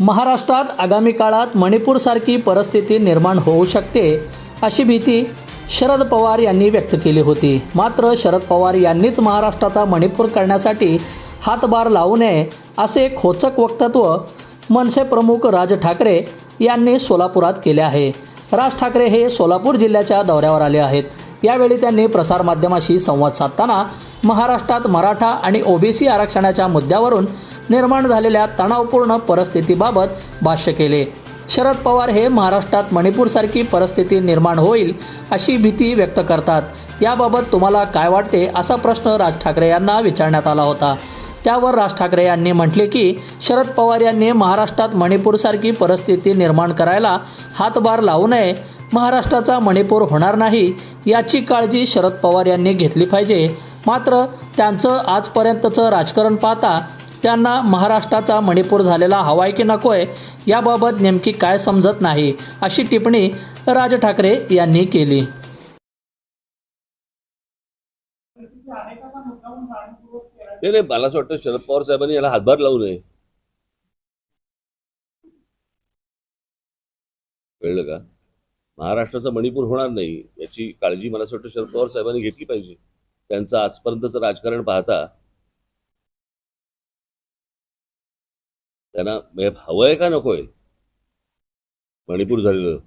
महाराष्ट्रात आगामी काळात मणिपूरसारखी परिस्थिती निर्माण होऊ शकते अशी भीती शरद पवार यांनी व्यक्त केली होती. मात्र शरद पवार यांनीच महाराष्ट्राचा मणिपूर करण्यासाठी हातभार लावू नये असे खोचक वक्तव्य मनसे प्रमुख राज ठाकरे यांनी सोलापुरात केले आहे. राज ठाकरे हे सोलापूर जिल्ह्याच्या दौऱ्यावर आले आहेत. यावेळी त्यांनी प्रसारमाध्यमाशी संवाद साधताना महाराष्ट्रात मराठा आणि ओबीसी आरक्षणाच्या मुद्द्यावरून निर्माण झालेल्या तणावपूर्ण परिस्थितीबाबत भाष्य केले. शरद पवार हे महाराष्ट्रात मणिपूरसारखी परिस्थिती निर्माण होईल अशी भीती व्यक्त करतात. याबाबत तुम्हाला काय वाटते असा प्रश्न राज ठाकरे यांना विचारण्यात आला होता. त्यावर राज ठाकरे यांनी म्हटले की शरद पवार यांनी महाराष्ट्रात मणिपूरसारखी परिस्थिती निर्माण करायला हातभार लावू नये. महाराष्ट्राचा मणिपूर होणार नाही याची काळजी शरद पवार यांनी घेतली पाहिजे. मात्र त्यांचं आजपर्यंतचं राजकारण पाहता त्यांना महाराष्ट्राचा मणिपूर झालेला हवाय की नकोय याबाबत नेमकी काय समजत नाही अशी टिप्पणी राज ठाकरे यांनी केली. नाही नाही मला असं वाटतं शरद पवार साहेबांनी याला हातभार लावू नये. कळलं का? महाराष्ट्राचा मणिपूर होणार नाही याची काळजी मला असं वाटतं शरद पवार साहेबांनी घेतली पाहिजे. त्यांचं आजपर्यंतचं राजकारण पाहता त्यांना म्हणजे हवंय का नकोय मणिपूर झालेलं.